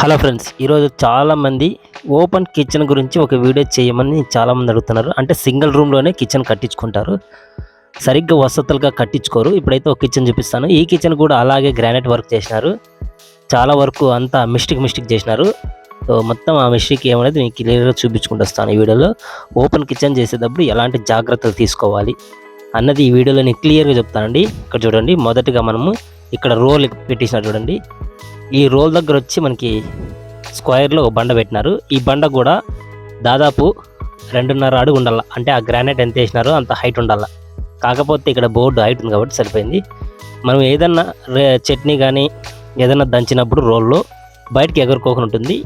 Hello friends ఈరోజు చాలామంది open kitchen గురించి ఒక వీడియో చేయమని చాలామంది అడుగుతున్నారు. అంటే సింగిల్ రూమ్లోనే కిచెన్ కట్టించుకుంటారు. సరిగ్గా వసతులుగా కట్టించుకోరు. ఇప్పుడైతే ఒక కిచెన్ చూపిస్తాను. ఈ కిచెన్ కూడా అలాగే గ్రానైట్ వర్క్ చేసినారు. చాలా వరకు అంతా మిస్టేక్ మిస్టేక్ చేసినారు. సో మొత్తం ఆ మిస్టేక్ ఏమనేది మీకు క్లియర్గా చూపించుకుంటూ వస్తాను ఈ వీడియోలో. ఓపెన్ కిచెన్ చేసేటప్పుడు ఎలాంటి జాగ్రత్తలు తీసుకోవాలి అన్నది ఈ వీడియోలో నేను క్లియర్గా చెప్తానండి. ఇక్కడ చూడండి మొదటగా మనము ఇక్కడ రోల్ పెట్టేసినా చూడండి. ఈ రోల్ దగ్గర వచ్చి మనకి స్క్వేర్లో ఒక బండ పెట్టినారు. ఈ బండ కూడా దాదాపు రెండున్నర అడుగు ఉండాల. అంటే ఆ గ్రానైట్ ఎంత వేసినారో అంత హైట్ ఉండాల. కాకపోతే ఇక్కడ బోర్డు హైట్ ఉంది కాబట్టి సరిపోయింది. మనం ఏదన్నా రే- చట్నీ కానీ ఏదన్నా దంచినప్పుడు రోల్లో బయటకి ఎగురుకోకుండా ఉంటుంది.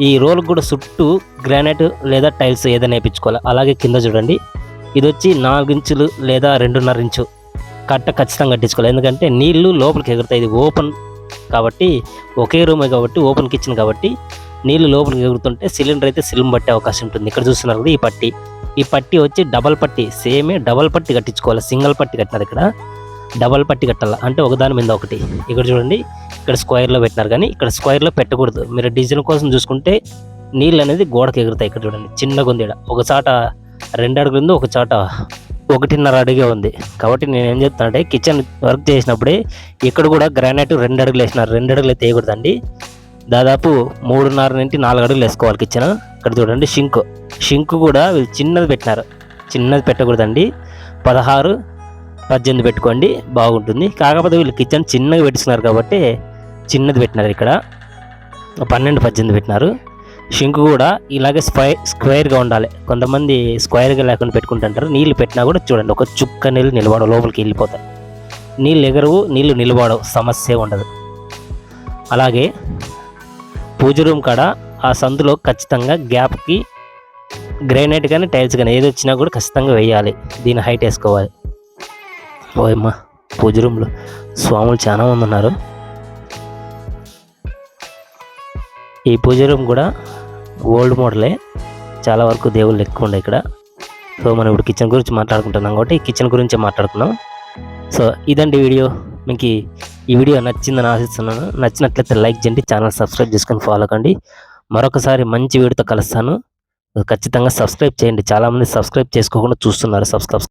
ఈ రోల్ కూడా చుట్టూ గ్రానైట్ లేదా టైల్స్ ఏదైనా వేయించుకోవాలి. అలాగే కింద చూడండి. ఇది వచ్చి నాలుగు ఇంచులు లేదా రెండున్నర ఇంచు కట్ట ఖచ్చితంగా కట్టించుకోవాలి. ఎందుకంటే నీళ్ళు లోపలికి ఎగురుతాయి. ఇది ఓపెన్ కాబట్టి ఒకే రూమే కాబట్టి ఓపెన్ కిచెన్ కాబట్టి నీళ్ళు లోపలికి ఎగురుతుంటే సిలిండర్ అయితే సిలిం పట్టే అవకాశం ఉంటుంది. ఇక్కడ చూస్తున్నారు కదా ఈ పట్టి. ఈ పట్టి వచ్చి డబల్ పట్టి సేమే డబల్ పట్టి కట్టించుకోవాలి. సింగిల్ పట్టి కట్టినారు ఇక్కడ. డబల్ పట్టి కట్టాలి? అంటే ఒకదాని మీద ఒకటి. ఇక్కడ చూడండి ఇక్కడ స్క్వేర్లో పెట్టినారు కానీ ఇక్కడ స్క్వేర్లో పెట్టకూడదు. మీరు డిజైన్ కోసం చూసుకుంటే నీళ్ళు అనేది గోడకి ఎగురుతాయి ఇక్కడ చూడండి. చిన్నగా ఉంది ఇక్కడ ఒక చాట రెండు అడుగులు ఉంది ఒక చాట ఒకటిన్నర అడుగే ఉంది. కాబట్టి నేను ఏం చెప్తానంటే కిచెన్ వర్క్ చేసినప్పుడే ఇక్కడ కూడా గ్రానైట్ రెండు అడుగులు వేసినారు. రెండు అడుగులు అయితే వేయకూడదండి. దాదాపు మూడున్నర నుండి నాలుగు అడుగులు వేసుకోవాలి కిచెన్ ఇక్కడ చూడండి షింక్ షింక్ కూడా వీళ్ళు చిన్నది పెట్టినారు. చిన్నది పెట్టకూడదండి. పదహారు పద్దెనిమిది పెట్టుకోండి బాగుంటుంది. కాకపోతే వీళ్ళు కిచెన్ చిన్నగా పెట్టుకున్నారు కాబట్టి చిన్నది పెట్టినారు ఇక్కడ. పన్నెండు పద్దెనిమిది పెట్టినారు. షింక్ కూడా ఇలాగే స్క్వై స్క్వేర్గా ఉండాలి. కొంతమంది స్క్వేర్గా లేకుండా పెట్టుకుంటుంటారు. నీళ్ళు పెట్టినా కూడా చూడండి ఒక చుక్క నీళ్ళు నిలబడవు లోపలికి వెళ్ళిపోతాయి. నీళ్ళు ఎగరవు నీళ్ళు నిలబడవు సమస్య ఉండదు. అలాగే పూజ రూమ్ కాడ ఆ సందులో ఖచ్చితంగా గ్యాప్కి గ్రైనైట్ కానీ టైల్స్ కానీ ఏది వచ్చినా కూడా ఖచ్చితంగా వేయాలి. దీని హైట్ వేసుకోవాలి. ఓయమ్మ పూజ రూమ్లో స్వాములు చాలా మంది ఉన్నారు. ఈ పూజ రూమ్ కూడా ఓల్డ్ మోడలే. చాలా వరకు దేవుళ్ళు ఎక్కువ ఉండే ఇక్కడ. సో మనం ఇప్పుడు కిచెన్ గురించి మాట్లాడుకుంటున్నాం కాబట్టి కిచెన్ గురించే మాట్లాడుకున్నాం సో ఇదండి వీడియో. మీకు ఈ వీడియో నచ్చిందని ఆశిస్తున్నాను. నచ్చినట్లయితే లైక్ చేయండి ఛానల్ సబ్స్క్రైబ్ చేసుకొని ఫాలో కండి. మరొకసారి మంచి వీడియోతో కలుస్తాను. ఖచ్చితంగా సబ్స్క్రైబ్ చేయండి. చాలామంది సబ్స్క్రైబ్ చేసుకోకుండా చూస్తున్నారు. సబ్స్క్రైబ్